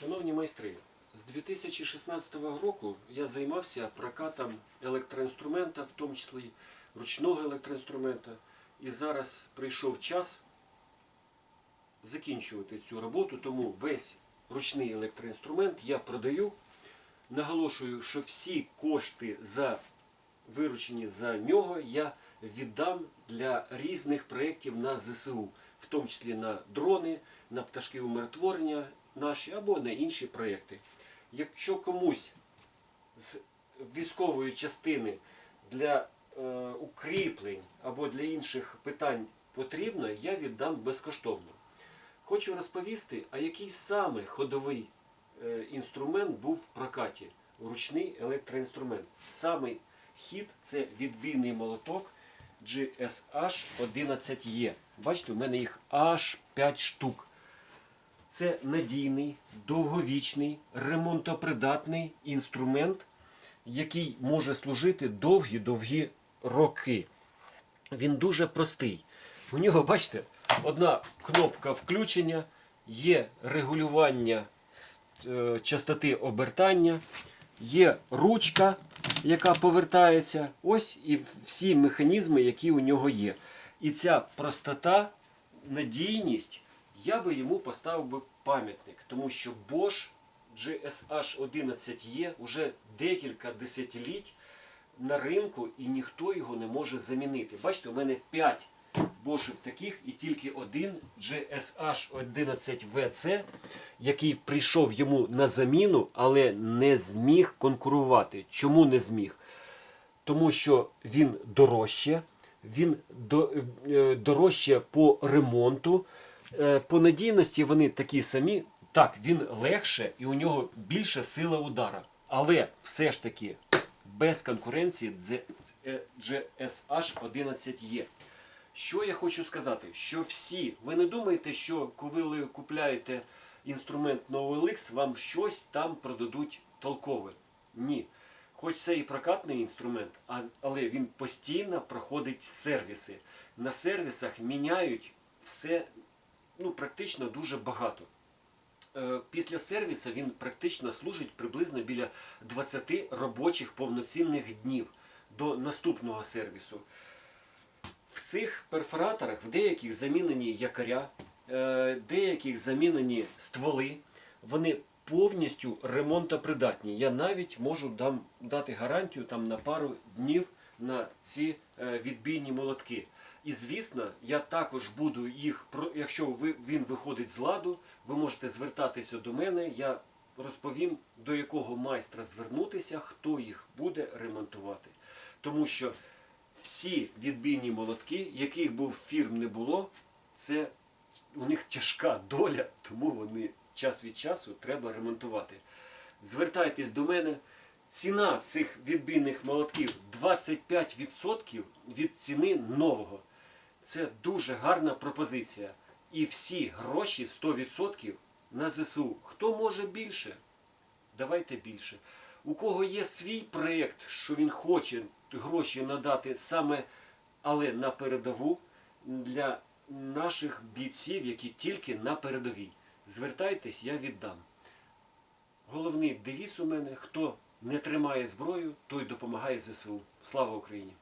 Шановні майстри, з 2016 року я займався прокатом електроінструмента, в тому числі ручного електроінструмента. І зараз прийшов час закінчувати цю роботу, тому весь ручний електроінструмент я продаю. Наголошую, що всі кошти за виручені за нього я віддам для різних проєктів на ЗСУ, в тому числі на дрони, на пташки умиротворення наші або на інші проєкти. Якщо комусь з військової частини для е, укріплень або для інших питань потрібно, я віддам безкоштовно. Хочу розповісти, а який саме ходовий е, інструмент був в прокаті, ручний електроінструмент. Самий хід це відбійний молоток GSH 11E. Бачите, у мене їх аж 5 штук. Це надійний, довговічний, ремонтопридатний інструмент, який може служити довгі-довгі роки. Він дуже простий. У нього, бачите, одна кнопка включення, є регулювання е, частоти обертання, є ручка, яка повертається. Ось і всі механізми, які у нього є. І ця простота, надійність, я би йому поставив би пам'ятник, тому що Bosch GSH 11E вже декілька десятиліть на ринку і ніхто його не може замінити. Бачите, у мене 5 бошів таких і тільки один GSH 11VC, який прийшов йому на заміну, але не зміг конкурувати. Чому не зміг? Тому що він дорожче, він е, дорожче по ремонту. Е, По надійності вони такі самі. Так, він легше і у нього більша сила удара. Але все ж таки без конкуренції е, GSH 11E. Що я хочу сказати? Що всі, ви не думаєте, що коли ви купляєте інструмент NovelX, вам щось там продадуть толкове. Ні. Хоч це і прокатний інструмент, але він постійно проходить сервіси. На сервісах міняють все ну, практично дуже багато. Е, Після сервісу він практично служить приблизно біля 20 робочих повноцінних днів до наступного сервісу. Цих перфораторах в деяких замінені якоря, е, деяких замінені стволи. Вони повністю ремонтопридатні. Я навіть можу дам, дати гарантію там на пару днів на ці е, відбійні молотки. І звісно, я також буду їх, якщо ви, він виходить з ладу, ви можете звертатися до мене. Я розповім, до якого майстра звернутися, хто їх буде ремонтувати. Тому що всі відбійні молотки, яких був фірм не було, це у них тяжка доля, тому вони час від часу треба ремонтувати. Звертайтесь до мене. Ціна цих відбійних молотків 25% від ціни нового. Це дуже гарна пропозиція. І всі гроші 100% на ЗСУ. Хто може більше? Давайте більше. У кого є свій проєкт, що він хоче гроші надати саме, але на передову для наших бійців, які тільки на передовій. Звертайтесь, я віддам. Головний девіз у мене: хто не тримає зброю, той допомагає ЗСУ. Слава Україні!